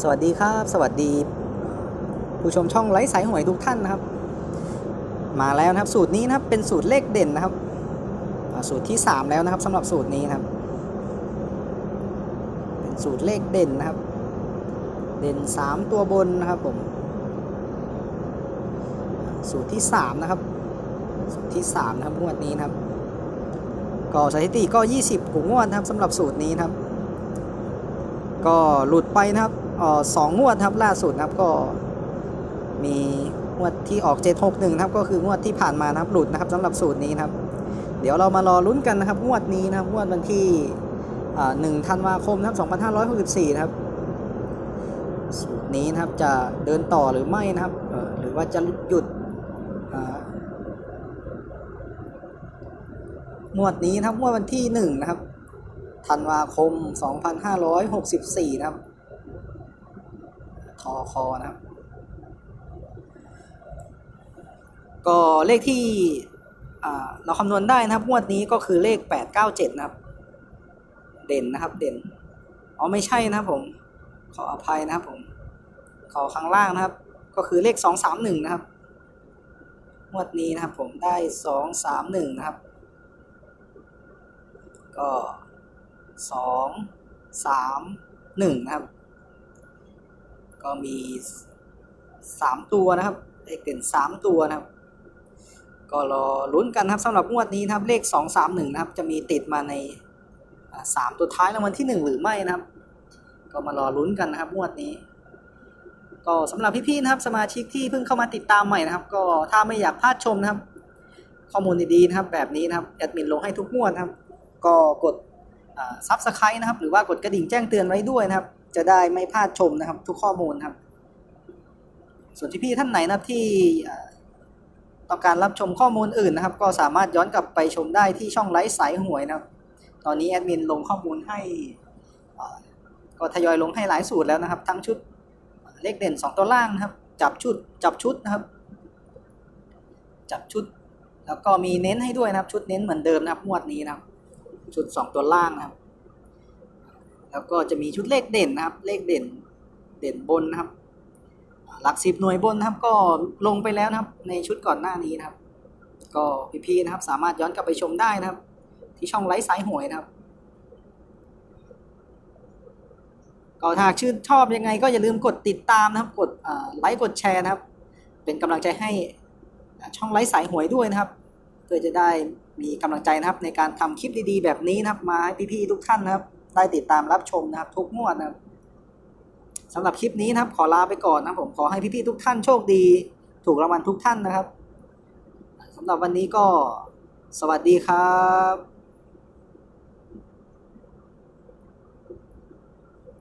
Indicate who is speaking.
Speaker 1: สวัสดีครับ สวัสดี ผู้ชมช่องไลฟ์สายหวยทุกท่านนะครับ มาแล้วนะครับ สูตรนี้นะครับเป็นสูตรเลขเด่นนะครับ สูตรที่ 3 แล้วนะครับสำหรับสูตรนี้นะครับ เป็นสูตรเลขเด่นนะครับ เด่น 3 ตัวบนนะครับผมสูตรที่ 3 นะครับ สูตรที่ 3 นะครับงวดนี้นะครับ ก็สถิติก็ 20กูงวดนะครับสำหรับสูตรนี้นะครับ ก็หลุดไปนะครับ สองงวดครับล่าสุดครับก็มีงวดที่ออก 761นะครับก็คืองวดที่ผ่านมานะครับหลุดนะครับสำหรับสูตรนี้นะครับ เดี๋ยวเรามารอลุ้นกันนะครับงวดนี้นะครับงวดวันที่อ่า1ธันวาคมนะครับ2564นะครับสูตรนี้นะครับจะเดินต่อหรือไม่นะครับหรือว่าจะหยุดงวดนี้นะครับงวดวันที่1นะครับธันวาคม 2564 นะครับ คอนะครับ ก็เลขที่เราคำนวณได้นะครับงวดนี้ก็คือเลข 897 นะครับ เด่นนะครับเด่นอ๋อไม่ใช่นะครับผม ขออภัยนะครับผม ขอข้างล่างนะครับ ก็คือเลข 231 นะครับงวดนี้นะครับผมได้ 231 นะครับ ก็สองสามหนึ่งนะครับ ก็มีสามตัวนะครับเลขเด่นสามตัวนะครับ ก็รอลุ้นกันครับสำหรับงวดนี้นะครับเลขสองสามหนึ่งนะครับ จะมีติดมาในสามตัวท้ายรางวัลที่หนึ่งหรือไม่นะครับ ก็มารอลุ้นกันนะครับงวดนี้ ก็สำหรับพี่ๆนะครับ สมาชิกที่เพิ่งเข้ามาติดตามใหม่นะครับ ก็ถ้าไม่อยากพลาดชมนะครับ ข้อมูลดีๆนะครับ แบบนี้นะครับแอดมินลงให้ทุกงวดนะครับ ก็กดซับสไครต์นะครับ หรือว่ากดกระดิ่งแจ้งเตือนไว้ด้วยนะครับ จะได้ไม่พลาดชมนะครับ ทุกข้อมูลครับ ส่วนที่พี่ท่านไหนนะครับที่ต้องการรับชมข้อมูลอื่นนะครับ ก็สามารถย้อนกลับไปชมได้ที่ช่องไลฟ์สายหวยนะครับ ตอนนี้แอดมินลงข้อมูลให้ก็ทยอยลงให้หลายสูตรแล้วนะครับ ทั้งชุดเลขเด่น 2 ตัวล่างนะครับ จับชุดจับชุดนะครับ จับชุด แล้วก็มีเน้นให้ด้วยนะครับ ชุดเน้นเหมือนเดิมนะครับงวดนี้นะครับ ชุด 2 ตัวล่างนะครับ แล้วก็จะมีชุดเลขเด่นนะครับ เลขเด่นเด่นบนนะครับ หลักสิบหน่วยบนนะครับ ก็ลงไปแล้วนะครับ ในชุดก่อนหน้านี้นะครับ ก็พี่ๆนะครับ สามารถย้อนกลับไปชมได้นะครับ ที่ช่องไลฟ์สายหวยนะครับ ก็ถ้าชื่นชอบยังไง ก็อย่าลืมกดติดตามนะครับ กดไลค์กดแชร์นะครับ เป็นกำลังใจให้ช่องไลฟ์สายหวยด้วยนะครับเพื่อจะได้มีกำลังใจนะครับในการทำคลิปดีๆ แบบนี้นะครับ มาให้พี่ๆทุกท่านนะครับ ได้ติดตามรับชมนะครับทุกงวดนะครับสำหรับคลิปนี้นะครับ ขอลาไปก่อนนะผมขอให้พี่ๆทุกท่านโชคดี ถูกรางวัลทุกท่านนะครับสำหรับวันนี้ก็สวัสดีครับ